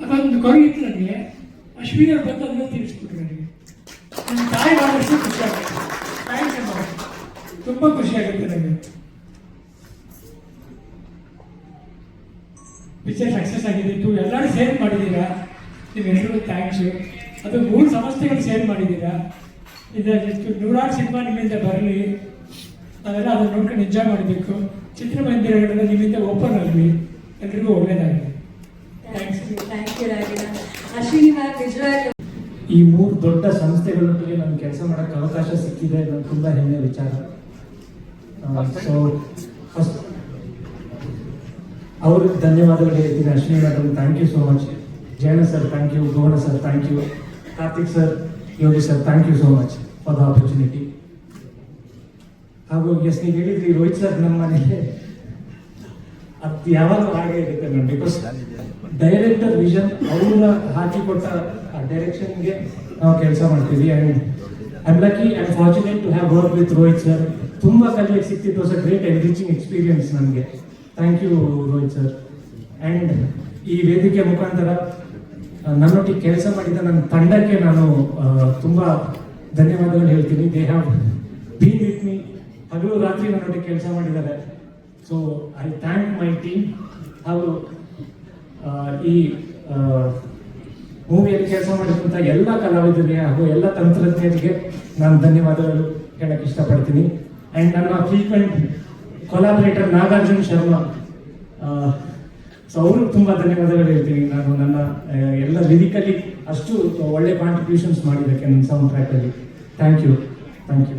ಅದೊಂದು ಕೊರಗಿತ್ತು ನನಗೆ ಅಶ್ವಿನಿ ಅವ್ರು ಬಂದು ಅದನ್ನ ನನಗೆ. ನನ್ನ ತಾಯಿ ಆದಷ್ಟು ಖುಷಿ ಆಗುತ್ತೆ ಥ್ಯಾಂಕ್ ಯು ತುಂಬ ಖುಷಿ ಆಗುತ್ತೆ ನನಗೆ. ಪಿಕ್ಚರ್ ಸಕ್ಸಸ್ ಟೂ ಎಲ್ಲರೂ ಸೇರ್ ಮಾಡಿದ್ದೀರಾ? ನಿಮ್ಮೆಲ್ಲರಿಗೂ ಥ್ಯಾಂಕ್ಸ್ ಅದು ಮೂರು ಸಂಸ್ಥೆಗಳು ಸೇರ್ ಮಾಡಿದ್ದೀರಾ? ಜಸ್ಟ್ ನೂರಾರು ಸಿನಿಮಾ ನಿಮ್ಮಿಂದ ಬರಲಿ. ನಾವೆಲ್ಲ ಅದನ್ನು ನೋಡ್ಕೊಂಡು ಎಂಜಾಯ್ ಮಾಡಬೇಕು. ಚಿತ್ರಮಂದಿರಗಳೆಲ್ಲ ನಿಮ್ಮಿಂದ ಓಪನ್ ಆಗಲಿ. ಎಲ್ರಿಗೂ ಒಳ್ಳೇದಾಗಲಿ ಥ್ಯಾಂಕ್ಸ್ ಥ್ಯಾಂಕ್ ಯು ರಾಗಿಣ ಈ ಮೂರು ದೊಡ್ಡ ಸಂಸ್ಥೆಗಳೊಂದಿಗೆ ನಮ್ಗೆ ಕೆಲಸ ಮಾಡಕ್ಕೆ ಅವಕಾಶ ಸಿಕ್ಕಿದೆ ನನ್ ತುಂಬಾ ಹೆಮ್ಮೆ ವಿಚಾರ. ಸೊ ಫಸ್ಟ್ ಅವ್ರಿಗೆ ಧನ್ಯವಾದಗಳು ಹೇಳ್ತೀನಿ Ashwini madam thank you so much Jayana sir thank you Govana sir thank you Karthik sir Yogi sir thank you so much for the opportunity ಹಾಗೂ ಎಸ್ ನೀವು ಹೇಳಿದ್ರಿ, ರೋಹಿತ್ ಸರ್ ನಮ್ಮ ಮನೇಲಿ ಅದು ಯಾವಾಗಲೂ ಹಾಗೆ ಇರುತ್ತೆ ಡೈರೆಕ್ಟರ್ ವಿಷನ್ ಅವ್ರ ಹಾಕಿಕೊಟ್ಟ ಆ ಡೈರೆಕ್ಷನ್ಗೆ ನಾವು ಕೆಲಸ ಮಾಡ್ತೀವಿ and I'm lucky I'm fortunate to have work with Rohit sir ತುಂಬ ಕಲಿಯಕ್ಕೆ ಸಿಕ್ತಿತ್ತು. Sir a great enriching experience ನನಗೆ thank you Rohit sir and ಈ ವೇದಿಕೆ ಮುಖಾಂತರ ನನ್ನೊಟ್ಟಿಗೆ ಕೆಲಸ ಮಾಡಿದ ನನ್ನ ತಂಡಕ್ಕೆ ನಾನು ತುಂಬ ಧನ್ಯವಾದಗಳು ಹೇಳ್ತೀನಿ. They have been with me ಹಗಲು ರಾತ್ರಿ ನನ್ನೊಟ್ಟಿಗೆ ಕೆಲಸ ಮಾಡಿದ್ದಾರೆ. So I thank my team ಅವರು ಈ ಮೂವಿಯಲ್ಲಿ ಕೆಲಸ ಮಾಡಿದಂಥ ಎಲ್ಲ ಕಲಾವಿದರಿಗೆ ಹಾಗೂ ಎಲ್ಲ ತಂತ್ರಜ್ಞರಿಗೆ ನಾನು ಧನ್ಯವಾದಗಳು ಹೇಳಕ್ಕೆ ಇಷ್ಟಪಡ್ತೀನಿ. ಆ್ಯಂಡ್ ನನ್ನ frequent collaborator Nagarjun Sharma so ಅವರು ತುಂಬ ಧನ್ಯವಾದಗಳು ಹೇಳ್ತೀನಿ. ನಾನು ನನ್ನ ಎಲ್ಲ ಲಿರಿಕಲಿ ಅಷ್ಟು ಒಳ್ಳೆ ಕಾಂಟ್ರಿಬ್ಯೂಷನ್ಸ್ ಮಾಡಿದ್ದಕ್ಕೆ ನನ್ನ ಸೌಂಡ್ ಟ್ರ್ಯಾಕಲ್ಲಿ ಥ್ಯಾಂಕ್ ಯು ಥ್ಯಾಂಕ್ ಯು